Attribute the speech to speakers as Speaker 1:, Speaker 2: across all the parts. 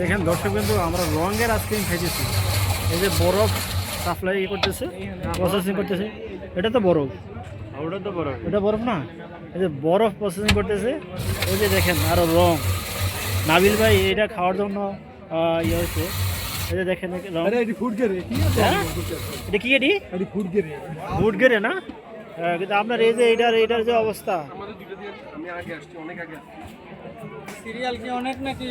Speaker 1: দেখেন দর্শক কিন্তু আমরা রঙের আইসক্রিম খাইতেছি। এই যে বরফ সাপ্লাই করতেছে প্রসেসিং করতেছে এটা তো বরফ।
Speaker 2: ওটা তো বরফ।
Speaker 1: এটা বরফ না? এই যে বরফ প্রসেসিং করতেছে এই যে দেখেন আরও রং। নাবিল ভাই এটা খাওয়ার জন্য ইয়ে হয়েছে। এই যে দেখেন রং। হ্যাঁ? এটা কি এটি?
Speaker 3: এটি ফুড গেরে
Speaker 1: না? হ্যাঁ, কিন্তু আপনার এই যে এটার এটার যে অবস্থা।
Speaker 2: আমাদের দুটো দিয়ে আমি আগে আসছি অনেক আগে
Speaker 3: সিরিয়াল কি অনেক নাকি?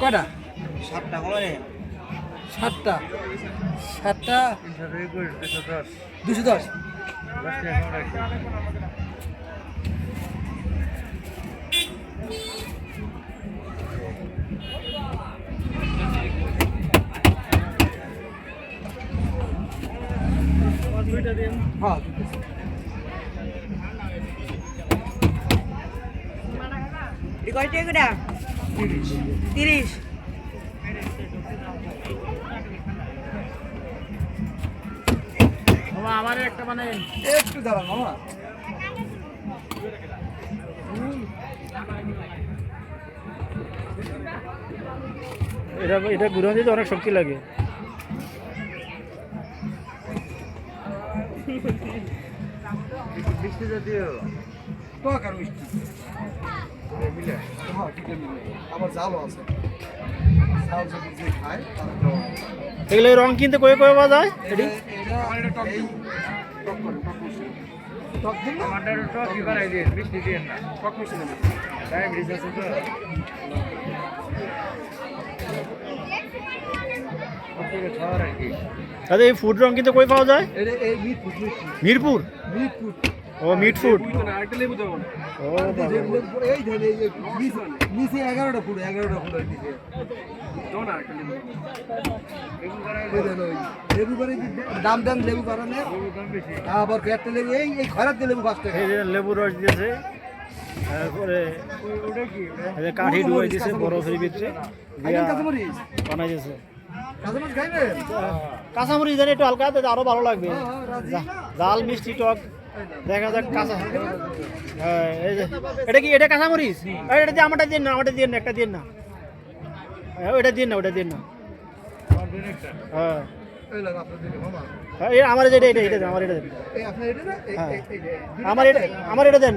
Speaker 3: কয়টা?
Speaker 2: সাতটা কমানে
Speaker 3: সাতটা? সাতটা? দুশো দশ। হ্যাঁ।
Speaker 4: কয়টা তিরিশ।
Speaker 1: আমার একটা মানে
Speaker 3: একটু দাঁড়ান মামা।
Speaker 1: এটা এটা গুঁড়ো দিতে অনেক শক্তি লাগে।
Speaker 2: বৃষ্টি জাতীয়?
Speaker 3: টক আর মিষ্টি। মিলে। হ্যাঁ ঠিক মিলে। আবার জালও আছে। জাল যদি যে খায় তাহলে তো
Speaker 1: এগুলো রং কিনতে কয়ে কয়ে পাওয়া যায়?
Speaker 3: এটা
Speaker 2: টক মিষ্টি
Speaker 3: দিন
Speaker 2: টক কি বানাই দিয়ে না। টক মিষ্টি দেবেন তো ওকে খাওয়ার আর কি
Speaker 1: আচ্ছা এই ফুড রং কিনতে কই পাওয়া যায়? মিরপুর ও মিট ফুড ও
Speaker 3: এই এই যে নিচে- এগারোটা ফুট এগারোটা ফুট
Speaker 2: লেবু। করা
Speaker 3: দাম দাম লেবু কারণে আবার একটা লেবু এই এই খরার দিয়ে লেবু
Speaker 1: যে লেবু রস দিয়েছে তারপরে
Speaker 2: ওটা কি?
Speaker 1: এই যে কাঠি ডুবাই দিয়েছে বরফের ভিতরে। বানাই দিয়েছে।
Speaker 3: কাঁচামরিচ খাইবেন
Speaker 1: কাঁচামরিচ জানি একটু হালকা দিতে আরও ভালো লাগবে।
Speaker 3: হ্যাঁ, হ্যাঁ,
Speaker 1: জাল মিষ্টি টক দেখা যাক কাঁচা হ্যাঁ, এই যে এটা কি এটা কাঁচামরিচ? এটা দিয়ে আমারটা দিন না আমারটা দিন না একটা দিন না। হ্যাঁ, ওইটা দিন না ওইটা দিন না। হ্যাঁ। হ্যাঁ, এই আমার এটা এটা দেন, আমার এটা দেন।
Speaker 3: এটা
Speaker 1: আমার এটা আমার এটা দেন।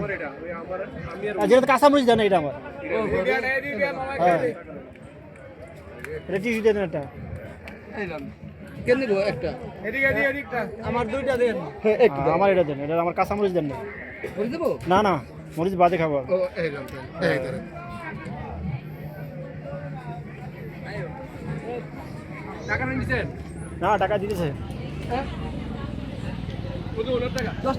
Speaker 2: এটা
Speaker 1: যেটা কাঁচামরিচ দেন এটা আমার।
Speaker 2: এটা
Speaker 1: হ্যাঁ। এটা টিসু দেন
Speaker 3: লাগ কেন নিব একটা?
Speaker 2: এদিকে এদিকে এদিকটা।
Speaker 3: আমার দুইটা দেন। একটু
Speaker 1: হ্যাঁ, আমার এটা দেন এটা আমার কাঁচামরিচ দেন না।
Speaker 3: বলে দেবো?
Speaker 1: না না মরিচ বাদে খাব
Speaker 3: ও এই লাগ এই ধরে
Speaker 2: টাকা নিয়েছেন
Speaker 1: না টাকা দিতেছে।
Speaker 3: হ্যাঁ? দশ